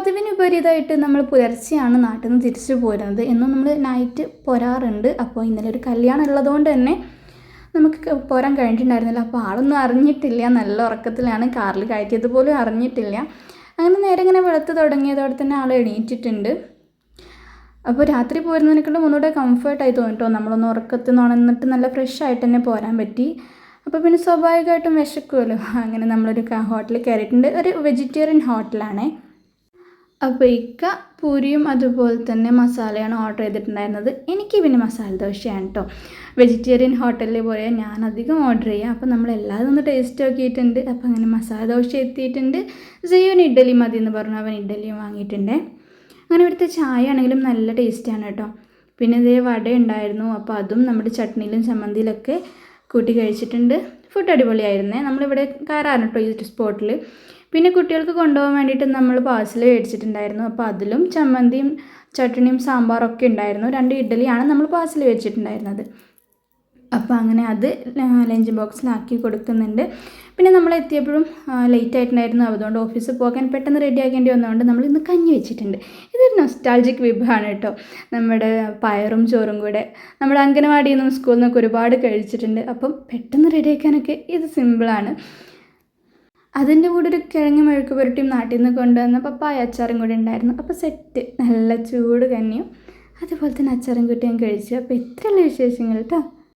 പതിവിനുപരിതായിട്ട് നമ്മൾ പുലർച്ചെയാണ് നാട്ടിൽ നിന്ന് തിരിച്ചു പോരുന്നത് എന്നും നമ്മൾ നൈറ്റ് പോരാറുണ്ട്. അപ്പോൾ ഇന്നലെ ഒരു കല്യാണം ഉള്ളതുകൊണ്ട് തന്നെ നമുക്ക് പോരാൻ കഴിഞ്ഞിട്ടുണ്ടായിരുന്നില്ല. അപ്പോൾ ആളൊന്നും അറിഞ്ഞിട്ടില്ല. നല്ല ഉറക്കത്തിലാണ് കാറിൽ കയറ്റിയത് പോലും അറിഞ്ഞിട്ടില്ല. അങ്ങനെ നേരെ ഇങ്ങനെ വെളുത്ത് തുടങ്ങിയതോടെ തന്നെ ആൾ എണീറ്റിട്ടുണ്ട്. അപ്പോൾ രാത്രി പോരുന്നതിനേക്കാളും ഒന്നുകൂടെ കംഫർട്ടായി തോന്നിട്ടോ. നമ്മളൊന്ന് ഉറക്കത്തിൽ നിന്ന് നല്ല ഫ്രഷ് ആയിട്ട് തന്നെ പോരാൻ പറ്റി. അപ്പോൾ പിന്നെ സ്വാഭാവികമായിട്ടും വിശക്കുമല്ലോ അങ്ങനെ നമ്മളൊരു ഹോട്ടലിൽ കയറിയിട്ടുണ്ട്. ഒരു വെജിറ്റേറിയൻ ഹോട്ടലാണേ അപ്പോൾ ഇക്ക പൂരിയും അതുപോലെ തന്നെ മസാലയാണ് ഓർഡർ ചെയ്തിട്ടുണ്ടായിരുന്നത്. എനിക്ക് പിന്നെ മസാല ദോശയാണ് കേട്ടോ വെജിറ്റേറിയൻ ഹോട്ടലിൽ പോയാൽ ഞാൻ അധികം ഓർഡർ ചെയ്യാം. അപ്പോൾ നമ്മൾ എല്ലാതും ഒന്ന് ടേസ്റ്റ് നോക്കിയിട്ടുണ്ട്. അപ്പോൾ അങ്ങനെ മസാല ദോശ എത്തിയിട്ടുണ്ട്. സെയ്യോന് ഇഡ്ഡലി മതി എന്ന് പറഞ്ഞു അവൻ ഇഡ്ഡലിയും വാങ്ങിയിട്ടുണ്ട്. അങ്ങനെ ഇവിടുത്തെ ചായ ആണെങ്കിലും നല്ല ടേസ്റ്റാണ് കേട്ടോ പിന്നെ ഇതേ വട ഉണ്ടായിരുന്നു അപ്പോൾ അതും നമ്മുടെ ചട്നിയിലും ചമ്മന്തിയിലൊക്കെ കൂട്ടി കഴിച്ചിട്ടുണ്ട്. ഫുഡ് അടിപൊളിയായിരുന്നേ. നമ്മളിവിടെ കയറാറുണ്ട് കേട്ടോ ഈ സ്പോട്ടിൽ പിന്നെ കുട്ടികൾക്ക് കൊണ്ടുപോകാൻ വേണ്ടിയിട്ട് നമ്മൾ പാഴ്സൽ മേടിച്ചിട്ടുണ്ടായിരുന്നു. അപ്പോൾ അതിലും ചമ്മന്തിയും ചട്ടണിയും സാമ്പാറൊക്കെ ഉണ്ടായിരുന്നു. രണ്ട് ഇഡ്ഡലിയാണ് നമ്മൾ പാഴ്സൽ മേടിച്ചിട്ടുണ്ടായിരുന്നത്. അപ്പോൾ അങ്ങനെ അത് ലഞ്ച് ബോക്സിലാക്കി കൊടുക്കുന്നുണ്ട്. പിന്നെ നമ്മൾ എത്തിയപ്പോഴും ലേറ്റ് ആയിട്ടുണ്ടായിരുന്നു. അതുകൊണ്ട് ഓഫീസിൽ പോകാൻ പെട്ടെന്ന് റെഡിയാക്കേണ്ടി വന്നതുകൊണ്ട് നമ്മൾ ഇന്ന് കഞ്ഞി വെച്ചിട്ടുണ്ട്. ഇതൊരു നൊസ്റ്റാൾജിക് വിഭവമാണ് കേട്ടോ. നമ്മുടെ പയറും ചോറും കൂടെ. നമ്മുടെ അംഗനവാടിയിൽ നിന്നും സ്കൂളിൽ നിന്നൊക്കെ ഒരുപാട് കഴിച്ചിട്ടുണ്ട്. അപ്പം പെട്ടെന്ന് റെഡി ആക്കാനൊക്കെ ഇത് സിമ്പിളാണ് അതിന്റെ കൂടെ ഒരു കിഴങ്ങ് മെഴുക്ക് പുരട്ടിയും നാട്ടിൽ നിന്ന് കൊണ്ടുവന്ന പപ്പായ അച്ചാറും കൂടി ഉണ്ടായിരുന്നു. അപ്പോൾ സെറ്റ് നല്ല ചൂട് കന്നിയും അതുപോലെ തന്നെ അച്ചാറും കുട്ടിയും കഴിച്ചു. അപ്പോൾ ഇത്രയുള്ള വിശേഷങ്ങൾ കേട്ടോ.